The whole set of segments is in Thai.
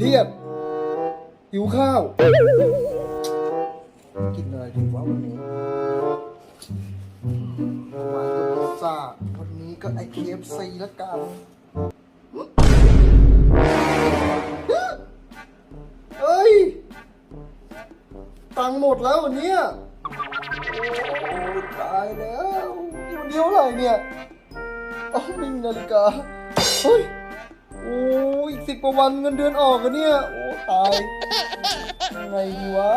เครียดหิวข้าว กินอะไรดีวะวันนี้วันก็พิซซ่าวันนี้ก็ไอเคฟซีละกันเฮ้ย ตังค์หมดแล้ววันนี้โอ้ตายแล้ววันนี้เท่าไรเนี่ยอ๋อไม่มีนาฬิกา เฮ้ย โอ้อีกสิบกว่าวันเงินเดือนออกกันเนี่ย โอ้ตายยังไงดีวะ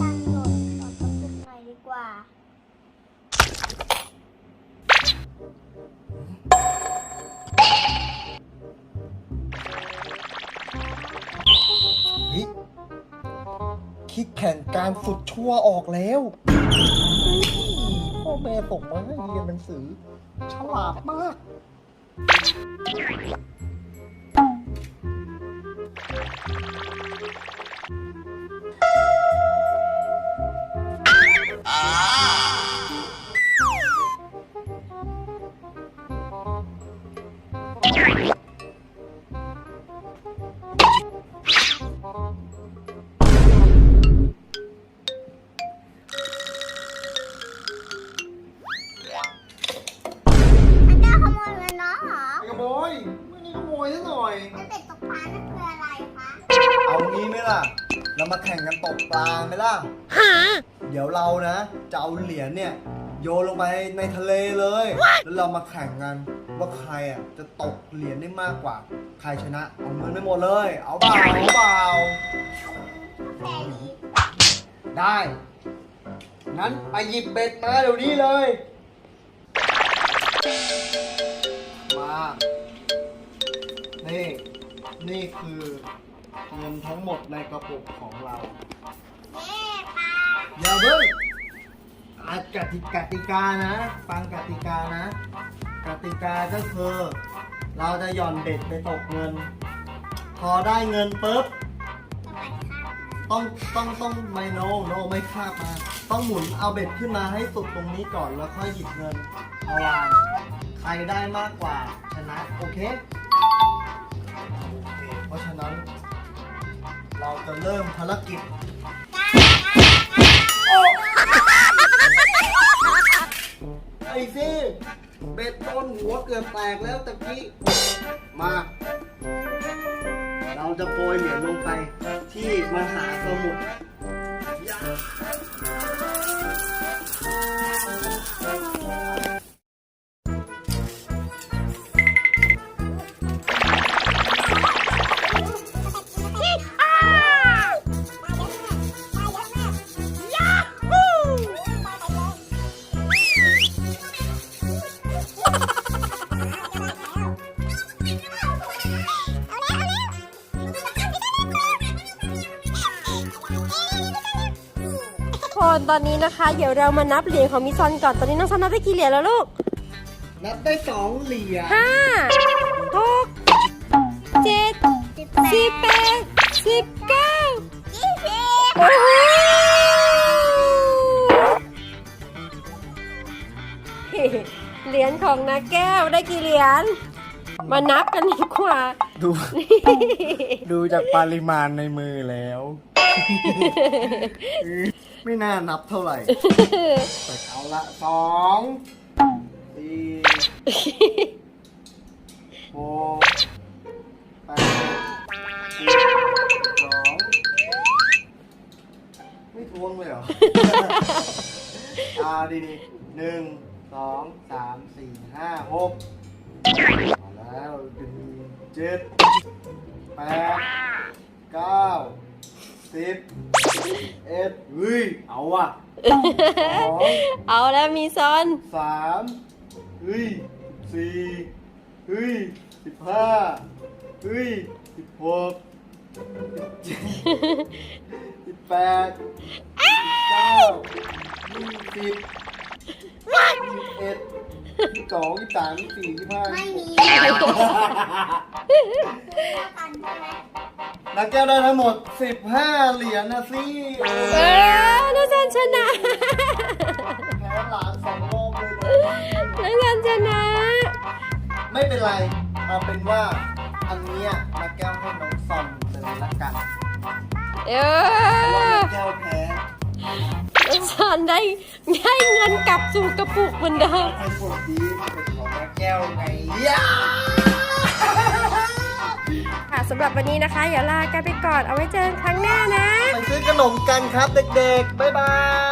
ตั้งโหลดขอทำเป็นใหม่ดีกว่า เฮ้ยคิดแข่งการสุดชั่วออกแล้ว เฮ้ยพ่อ แม่ส่งมาให้เรียนหนังสือ ฉลาดมากอัน ขโมยซะหน่อยแล้วเด็กตกปลานั่นคืออะไรคะเอางี้ไหมล่ะ เรามาแข่งกันตกปลาไหมล่ะเดี๋ยวเรานะจะเอาเหรียญเนี่ย โยนลงไปในทะเลเลย แล้วเรามาแข่งกันว่าใครอะจะตกเหรียญได้มากกว่า ใครชนะเอาเงินไปหมดเลย เอาเปล่าเอาเปล่าแค่นี้ได้งั้นไปหยิบเบ็ดมาเดี๋ยวนี้เลย มา นี่นี่คือเงินทั้งหมดในกระปุกของเราเย้ปลาอย่าเพิ่งอะกติกติกานะ ฟังกติกานะ กติกาก็คือ เราจะหย่อนเบ็ดไปตกเงิน พอได้เงินปุ๊บต้องไปข้ามต้องต้องต้องไม่โนโนไม่คาบมา ต้องหมุนเอาเบ็ดขึ้นมาให้สุดตรงนี้ก่อนแล้วค่อยหยิบเงินเอาวางใครได้มากกว่าชนะ โอเคโอเคเพ ราะฉะนั้น เราจะเริ่มภารกิจไอ้สิเบ็ดต้นหัวเกือบแตกแล้วตะกี้ มา เราจะโปรยเหรียญลงไปที่มหาสมุทร คนตอนนี้นะคะ เดี๋ยวเรามานับเหรียญของมิซอนก่อน ตอนนี้น้องซอนนับได้กี่เหรียญแล้วลูกนับได้สองเหรียญห้าหกเจ็ดสิบสิบแปดสิบเก้ายี่สิบโอ้โหเหรียญของนาแก้วได้กี่เหรียญมานับกันดีกว่า ดู ดูจากปริมาณในมือแล้ว ไม่น่านับเท่าไหร่แต่เอาละสองสี่หกแปดสิบสองไม่ทวงเลยเหรอ อ่าดีดีหนึ่งสองสามสี่ห้าหกมาแล้วเจ็ดแปดเก้า สิบเอ็ดเฮ้ย เอาว่ะสองเอาแล้วมีซอน สามเฮ้ยสี่เฮ้ยสิบห้าเฮ้ยสิบหกสิบเจ็ดสิบแปดสิบเก้ายี่สิบยี่สิบเอ็ดยี่สิบสองยี่สิบสามยี่สิบสี่ยี่สิบห้าไม่ยี่มีสิบหกเท่ากันใช่ไหม นักแก้วได้ทั้งหมด 15 เหรียญนะสิเออนักจันชนะแพ้หลานสองรอบเลยนะนักจันชนะ ไม่เป็นไรเอาเป็นว่าอันนี้นักแก้วให้น้องซอนเลยละกันเออแก้วแพ้นันได้ให้เงินกลับสู่กระปุกเหมือนเดิมกระปุกดีเป็นของนักแก้วไงยา สำหรับวันนี้นะคะ อย่าลากันไปก่อนเอาไว้เจอกันครั้งหน้านะ ไปซื้อขนมกันครับเด็กๆ บ๊ายบาย